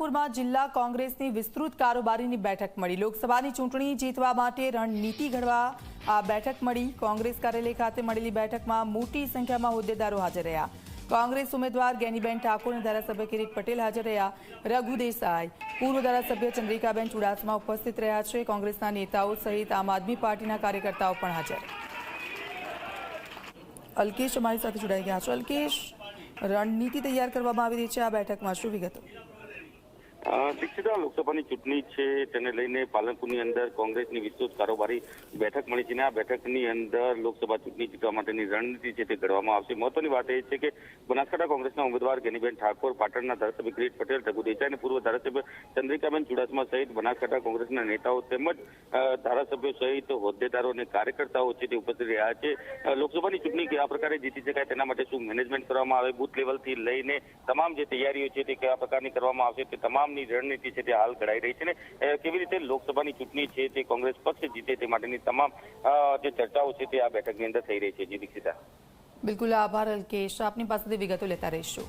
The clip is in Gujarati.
પાલનપુરમાં જિલ્લા કોંગ્રેસની વિસ્તૃત કારોબારીની બેઠક મળી. લોકસભાની ચૂંટણી જીતવા માટે રણનીતિ ઘડવા આ બેઠક મળી. કોંગ્રેસ કાર્યાલય ખાતે મળેલી બેઠકમાં મોટી સંખ્યામાં હોદ્દેદારો હાજર રહ્યા. કોંગ્રેસ ઉમેદવાર ગેનીબેન ઠાકોર અને ધારાસભ્ય કિરીટ પટેલ હાજર રહ્યા. રઘુ દેસાઈ, પૂર્વ ધારાસભ્ય ચંદ્રિકાબેન ચુડાસમા ઉપસ્થિત રહ્યા છે. કોંગ્રેસના નેતાઓ સહિત આમ આદમી પાર્ટીના કાર્યકર્તાઓ પણ હાજર. અલ્કેશ અમારી સાથે જોડાઈ ગયા છો. અલ્કેશ, રણનીતિ તૈયાર કરવામાં આવી રહી છે આ બેઠકમાં. શું વિગતો? અ, દીક્ષિતા લોકસભાની ચૂંટણી છે તેને લઈને પાલનપુરની અંદર કોંગ્રેસની વિસ્તૃત કારોબારી બેઠક મળી છે અને આ બેઠકની અંદર લોકસભા ચૂંટણી જીતવા માટેની રણનીતિ છે તે ઘડવામાં આવશે. મહત્વની વાત એ છે કે બનાસકાંઠા કોંગ્રેસના ઉમેદવાર ગેનીબેન ઠાકોર પાટણના ધારાસભ્ય કિરીટ પટેલ રઘુ દેસાઈ અને પૂર્વ ધારાસભ્ય ચંદ્રિકાબેન ચુડાસમા સહિત બનાસકાંઠા કોંગ્રેસના નેતાઓ તેમજ ધારાસભ્યો સહિત હોદ્દેદારો અને કાર્યકર્તાઓ છે તે ઉપસ્થિત રહ્યા છે. લોકસભાની ચૂંટણી કયા પ્રકારે જીતી શકાય તેના માટે શું મેનેજમેન્ટ કરવામાં આવે? બુથ લેવલથી લઈને તમામ જે તૈયારીઓ છે તે કયા પ્રકારની કરવામાં આવશે તે તમામની રણનીતિ છે તે હાલ ઘડાઈ રહી છે ને કેવી રીતે લોકસભાની ચૂંટણી છે તે કોંગ્રેસ પક્ષ જીતે તે માટેની તમામ જે ચર્ચાઓ છે તે આ બેઠકની અંદર થઈ રહી છે. જી દીક્ષિતા. બિલકુલ આભાર અલ્કેશ. આપની પાસેથી વિગતો લેતા રહીશું.